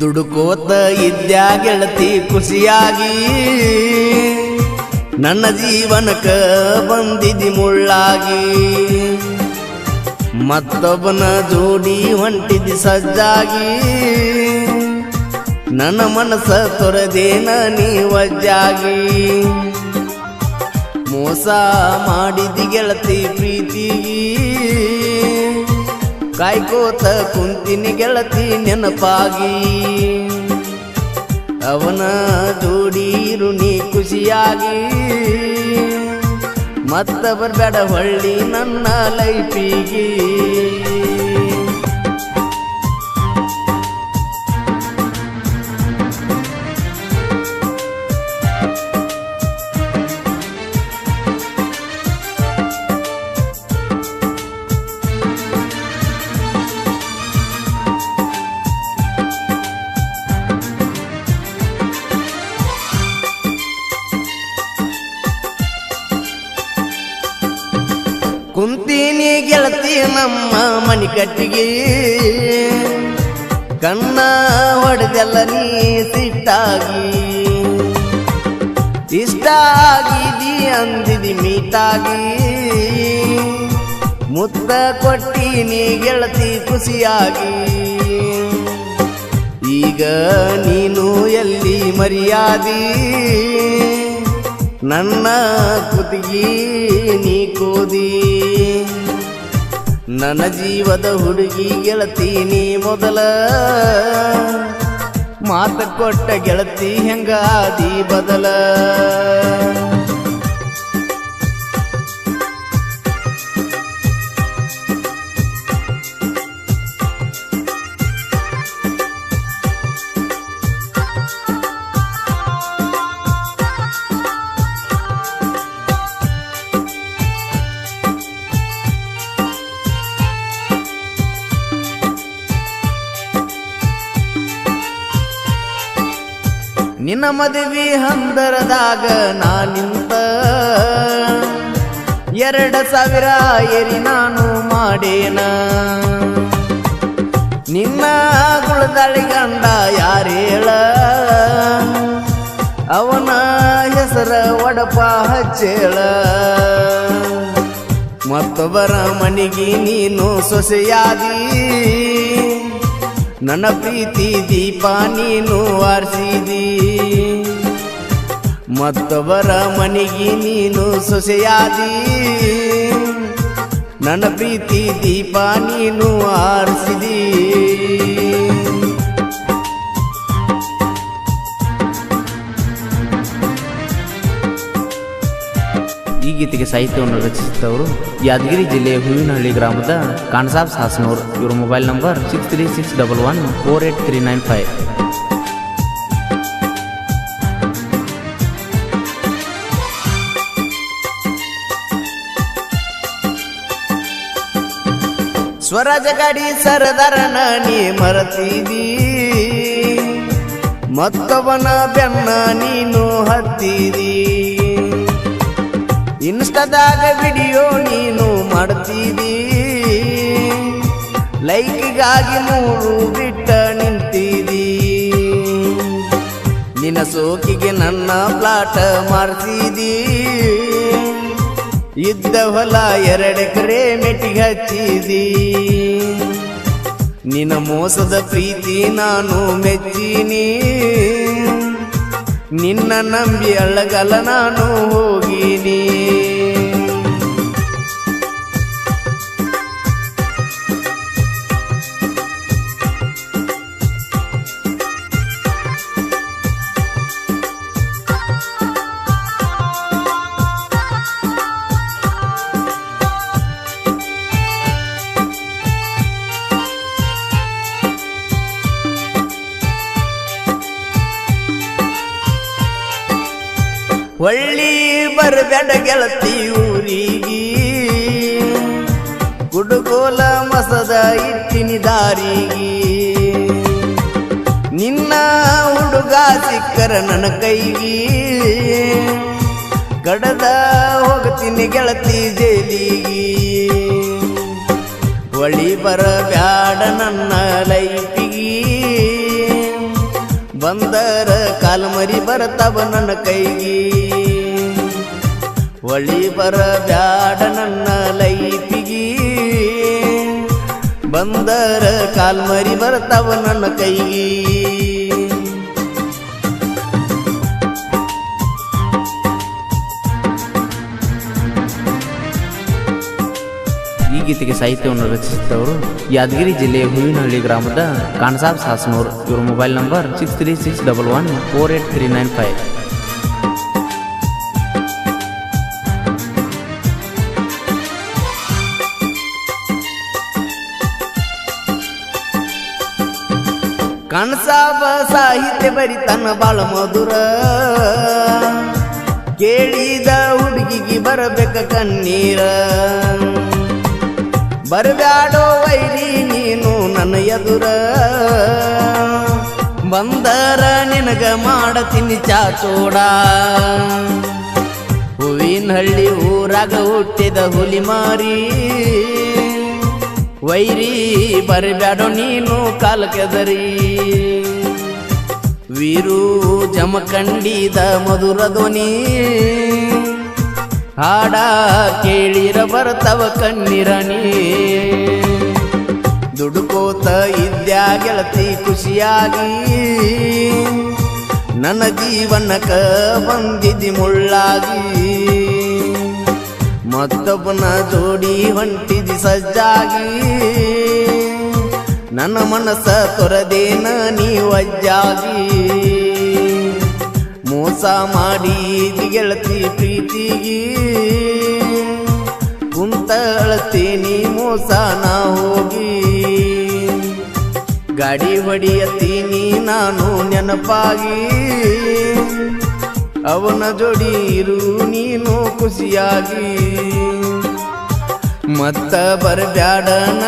ದುಡುಕೋತ ಇದ್ಯಾ ಗೆಳತಿ ಖುಷಿಯಾಗಿ. ನನ್ನ ಜೀವನಕ ಬಂದಿದಿ ಮುಳ್ಳಾಗಿ. ಮತ್ತೊಬ್ಬನ ಜೋಡಿ ಹೊಂಟಿದಿ ಸಜ್ಜಾಗಿ. ನನ್ನ ಮನಸ್ಸ ತೊರೆದೇನ ನೀ ವಜ್ಜಾಗಿ. ಮೋಸ ಮಾಡಿದಿ ಗೆಳತಿ ಪ್ರೀತಿಗಿ. ಕಾಯ್ಕೋತ ಕುಂತಿನಿ ಗೆಳತಿ ನೆನಪಾಗಿ. ಅವನ ದೂಡೀರು ನೀ ಖುಷಿಯಾಗಿ. ಮತ್ತ ಬರ್ಬೇಡ ಹೊಳ್ಳಿ ನನ್ನ ಲೈಫಿಗೆ. ಕುಂತೀನಿ ಗೆಳತಿ ನಮ್ಮ ಮನಿ ಕಟ್ಟಿಗೆ. ಕಣ್ಣ ಹೊಡೆದೆಲ್ಲ ನೀ ಸಿಟ್ಟಾಗಿ. ಇಷ್ಟ ಆಗಿದಿ ಅಂದಿದಿ ಮೀಟಾಗಿ. ಮುತ್ತ ಕೊಟ್ಟಿನಿ ಗೆಳತಿ ಖುಷಿಯಾಗಿ. ಈಗ ನೀನು ಎಲ್ಲಿ ಮರ್ಯಾದಿ? ನನ್ನ ಕುದಿಗಿ ನೀ ಕೋದಿ. ನನ್ನ ಜೀವದ ಹುಡುಗಿ ಗೆಳತಿ, ನೀ ಮೊದಲ. ಮಾತು ಕೊಟ್ಟ ಗೆಳತಿ, ಹೆಂಗಾದಿ ಬದಲ. ನಿನ್ನ ಮದುವೆ ಹಂದರದಾಗ ನಾ ನಿಂತ ಎರಡ ಸಾವಿರ ಏರಿ ನಾನು ಮಾಡೇನ. ನಿನ್ನ ಗುಳದಳಿ ಗಂಡ ಯಾರೇಳ? ಅವನ ಹೆಸರ ಒಡಪ ಹಚ್ಚೇಳ. ಮತ್ತೊಬ್ಬರ ಮನೆಗೆ ನೀನು ಸೊಸೆಯಾದಿ. ನನ್ನ ಪ್ರೀತಿ ದೀಪ ನೀನು ಆರಿಸಿದಿ. ಮತ್ತೊಬ್ಬರ ಮನೆಗೆ ನೀನು ಸೊಸೆಯಾದಿ. ನನ್ನ ಪ್ರೀತಿ ದೀಪ ನೀನು ಆರಿಸಿದಿ. ಗೀತೆಗೆ ಸಾಹಿತ್ಯವನ್ನು ರಚಿಸಿದವರು ಯಾದಗಿರಿ ಜಿಲ್ಲೆಯ ಹೂವಿನಹಳ್ಳಿ ಗ್ರಾಮದ ಕಾನ್ಸಾಬ್ ಹಾಸನೂರ್ ಇವರ mobile number six three six double one four eight three nine five Swaraj ಗಾಡಿ ಸರದಾರನ ನೀ ಮರತಿದಿ, ಮತ್ತವನ ಬೆನ್ನ ನೀನು ಹತ್ತಿದಿ. ಇನ್ಸ್ಟಾದಾಗ ವಿಡಿಯೋ ನೀನು ಮಾಡ್ತೀವಿ. ಲೈಕ್ಗಾಗಿ ಮೂರು ಬಿಟ್ಟ ನಿಂತಿದಿ ನಿನ್ನ ಸೋಕಿಗೆ ನನ್ನ ಪ್ಲಾಟ ಮಾರ್ತಿದಿ ಇದ್ದ ಹೊಲ ಎರಡೆಕರೆ ಮೆಟ್ಟಿಗೆ ಹಚ್ಚಿದಿ. ನಿನ್ನ ಮೋಸದ ಪ್ರೀತಿ ನಾನು ಮೆಚ್ಚಿನಿ. ನಿನ್ನ ನಂಬಿ ಅಳ್ಳಗಲ ನಾನು ಹೋಗಿನಿ. ಒಳ್ಳಿ ಬರಬೇಡ ಗೆಳತಿ ಊರಿಗೆ. ಗುಡುಗೋಲ ಮಸದ ಇಟ್ಟಿನಿ ದಾರಿಗಿ. ನಿನ್ನ ಹುಡುಗ ಸಿಕ್ಕರ ನನ್ನ ಕೈಗೆ. ಕಡದ ಹೋಗ್ತೀನಿ ಗೆಳತಿ ಜೇಲಿಗಿ. ಒಳಿ ಬರಬ್ಯಾಡ ನನ್ನ ಲೈಫಿಗೆ ಬಂದರ ಕಾಲ್ಮರಿ ಬರತವ ನನ್ನ ಕೈಗಿ. ಒಳಿ ಬರಬ್ಯಾಡ ನನ್ನ ಲೈಪಿಗಿ. ಬಂದರ ಕಾಲ್ಮರಿ ಬರ್ತಾವ ನನ್ನ ಕೈಗಿ. ಈ ಗೀತೆಗೆ ಸಾಹಿತ್ಯವನ್ನು ರಚಿಸಿದವರು ಯಾದಗಿರಿ ಜಿಲ್ಲೆಯ ಹೂವಿನಹಳ್ಳಿ ಗ್ರಾಮದ ಕಾಣಸಾಬ್ ಸಾಸನೂರ್. ಇವರ mobile number six three six double one four eight three nine five Kanasab ಸಾಹಿತ್ಯ ಬರಿತನ ಬಾಳ ಮಧುರ. ಕೇಳಿದ ಹುಡುಗಿಗೆ ಬರಬೇಕ ಕಣ್ಣೀರ. ಬರಬ್ಯಾಡೋ ವೈರಿ ನೀನು ನನ್ನ ಎದುರ. ಬಂದರ ನಿನಗ ಮಾಡತೀನಿ ಚಾಚೋಡ ಹೂವಿನಹಳ್ಳಿ ಊರಾಗ ಹುಟ್ಟಿದ ಹುಲಿ ಮಾರಿ. ವೈರಿ ಬರಬ್ಯಾಡೋ ನೀನು ಕಾಲ ಕೆದರಿ ವೀರು ಜಮಖಂಡಿದ ಮಧುರ ಧ್ವನಿ. ಹಾಡ ಕೇಳಿರ ಬರ್ತವ ಕಣ್ಣಿರನಿ ದುಡುಕೋತ ಇದ್ಯಾ ಗೆಳತಿ ಖುಷಿಯಾಗಿ. ನನ್ನ ಜೀವನಕ ಬಂದಿದ್ದಿ ಮುಳ್ಳಾಗಿ. ಮತ್ತೊಬ್ಬನ ಜೋಡಿ ಹೊಂಟಿದಿ ಸಜ್ಜಾಗಿ. ನನ್ನ ಮನಸ್ಸ ತೊರದೇನ ನೀ ಅಜ್ಜಾಗಿ ಮೋಸ ಮಾಡಿ ಗೆಳತಿ ಪ್ರೀತಿಗಿ. ಕುಂತ ಅಳತೀನಿ ಮೋಸ ನಾ ಹೋಗಿ. ಗಾಡಿ ಹೊಡಿಯತ್ತೀನಿ ನಾನು ನೆನಪಾಗಿ. ಅವನ ಜೋಡಿ ಇರು ನೀನು ಖುಷಿಯಾಗಿ. ಮತ್ತ ಬರ್ಬ್ಯಾಡ ನನ್ನ